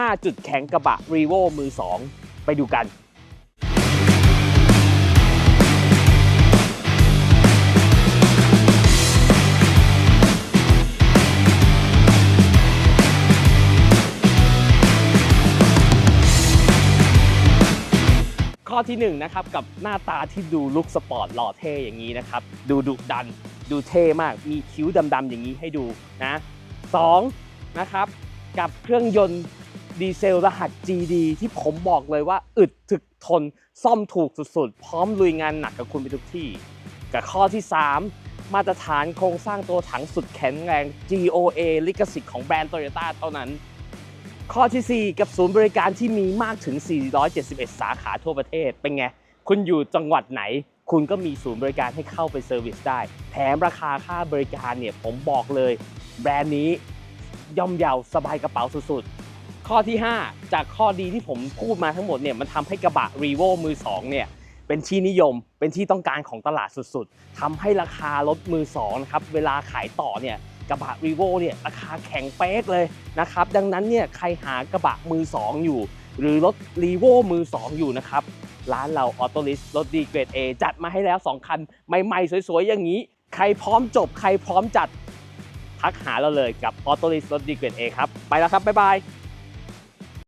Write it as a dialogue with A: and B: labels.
A: 5 จุดแข็งกระบะรีโวมือ 2 ไปดูกันข้อที่1นงนะครับกับหน้าตาที่ดูลุคสปอร์ตหล่อเท่อย่างนี้นะครับ ดูดุดัน ดูเท่มากมีคิ้วดำๆอย่างนี้ให้ดูนะสองนะครับ กับเครื่องยนต์ ดีเซลรหัส GD ที่ผมบอกเลยว่าอึดถึกทนซ่อมถูกสุดๆ พร้อมลุยงานหนักกับคุณไปทุกที่ กับข้อที่ 3 มาตรฐานโครงสร้างตัวถังสุดแข็งแรง GOA ลิขสิทธิ์ของแบรนด์โตโยต้าเท่านั้น ข้อทีสี่ 4 กับศูนย์บริการที่มีมากถึง 471 สาขาทั่วประเทศ เป็นไง คุณอยู่จังหวัดไหน คุณก็มีศูนย์บริการให้เข้าไปเซอร์วิสได้ แถมราคาค่าบริการเนี่ยผมบอกเลย แบรนด์นี้ย่อมเยาสบายกระเป๋าสุดๆ ข้อที่ 5 จากข้อดีที่ผมพูดมาทั้งหมดเนี่ยมันทำให้กระบะ r ีโวมือ2เนี่ยเป็นที่นิยมเป็นที่ต้องการของตลาดสุดๆทำให้ราคารถมือ2นะครับเวลาขายต่อเนี่ยกระบะ r ีโวเนี่ยราคาแข็งเป๊กเลยนะครับดังนั้นเนี่ยใครหากระบะมือ 2 อยู่ หรือรถ r ีโวมือ 2 อยู่นะครับร้านเราออโตลิสรถดีเกรด A จัดมาให้แล้ว 2 คัน ใหม่ ๆ สวย ๆ อย่างนี้ ใครพร้อมจบ ใครพร้อมจัด ทักหาเราเลยกับออโตลิสรถดีเกรด A ครับ ไปแล้วครับ บ๊ายบาย